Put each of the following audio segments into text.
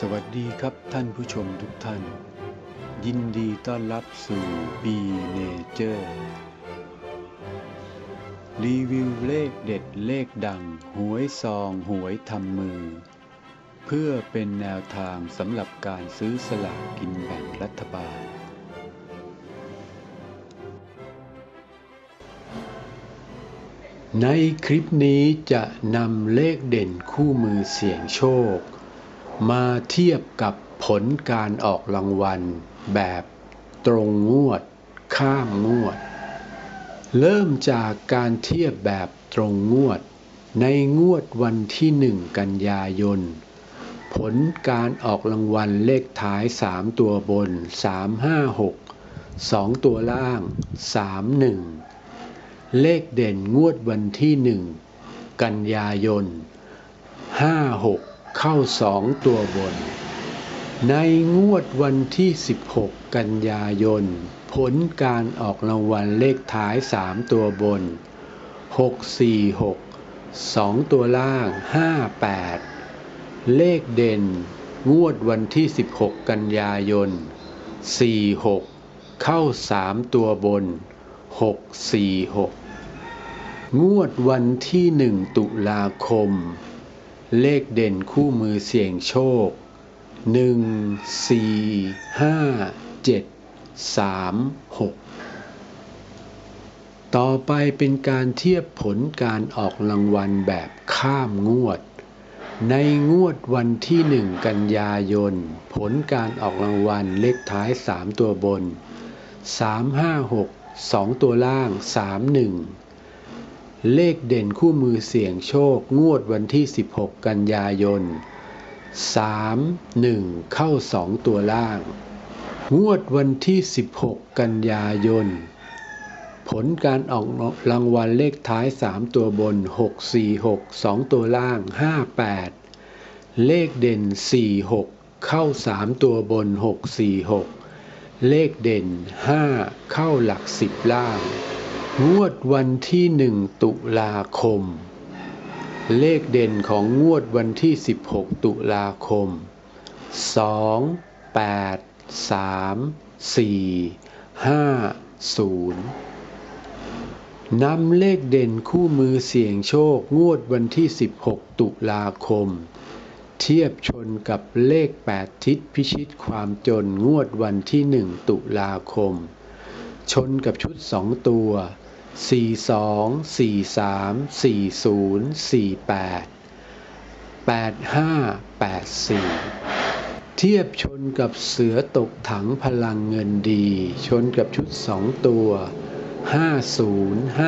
สวัสดีครับท่านผู้ชมทุกท่าน ยินดีต้อนรับสู่ B Nature รีวิวเลขเด็ดเลขดัง หวยซองหวยทำมือ เพื่อเป็นแนวทางสำหรับการซื้อสลากกินแบ่งรัฐบาล ในคลิปนี้จะนำเลขเด่นคู่มือเสี่ยงโชค มาเทียบกับผลการออกรางวัล แบบตรงงวด ข้ามงวด เริ่มจากการเทียบแบบตรงงวด ในงวดวันที่หนึ่งกันยายน ผลการออกรางวัลเลขท้าย 3 ตัวบน 356 2 ตัวล่าง 31 เลขเด่นงวดวันที่หนึ่งกันยายน 56 เข้า2ตัวบน ในงวดวันที่ 16 กันยายน ผลการออกรางวัลเลขท้าย 3 ตัวบน 646 2 ตัวล่าง 58 เลขเด่น งวดวันที่ 16 กันยายน 46 เข้า 3 ตัวบน 646 งวดวันที่ 1 ตุลาคม เลขเด่นคู่มือเสี่ยงโชค 1 4 5 7 3 6 ต่อไปเป็นการเทียบผลการออกรางวัลแบบข้ามงวด ในงวดวันที่ 1 กันยายน ผลการออกรางวัลเลขท้าย 3 ตัวบน 356 2 ตัวล่าง 31 เลขเด่นคู่มือเสี่ยงโชค งวดวันที่ 16 กันยายน 3 1 เข้า 2 ตัวล่าง งวดวันที่ 16 กันยายน ผลการออกรางวัลเลขท้าย 3 ตัวบน 646 2 ตัวล่าง 58 เลขเด่น 46 เข้า 3 ตัวบน 646 เลขเด่น 5 เข้าหลัก 10 ล่าง งวดวันที่1ตุลาคม เลขเด่นของงวดวันที่ 16 ตุลาคม 2 8 3 4 5 0นำเลขเด่นคู่มือเสี่ยงโชคงวดวันที่ 16 ตุลาคม เทียบชนกับเลข 8 ทิศพิชิตความจนงวดวันที่ 1 ตุลาคม ชนกับชุด 2 ตัว 42 43 40 48 85 84เทียบชนกับเสือตกถังพลังเงินดี ชนกับชุด2ตัว50 52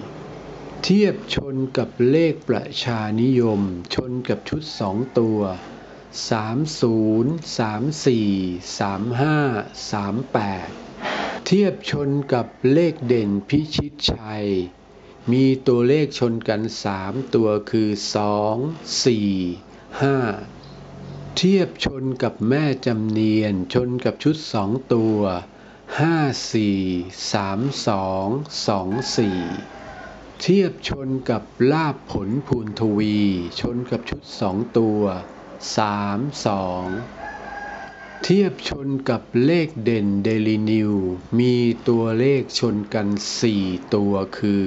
54เทียบชนกับเลขประชานิยม ชนกับชุด2ตัว30 34 35 38 เทียบชนกับเลขเด่นพิชิตชัย มีตัวเลขชนกัน 3 ตัวคือ 2 4 5 เทียบชนกับแม่จำเนียนชนกับชุด 2 ตัว 5 4 3 2 2 4 เทียบชนกับลาบผลภูนทวี ชนกับชุด 2 ตัว 3 2 เทียบชนกับเลขเด่นเดลินิวมีตัวเลขชนกัน 4 ตัวคือ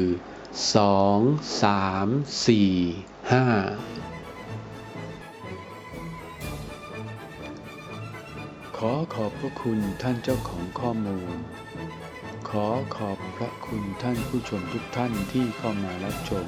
2 3 4 5 ขอขอบพระคุณท่านเจ้าของข้อมูล ขอขอบพระคุณท่านผู้ชมทุกท่านที่เข้ามารับชม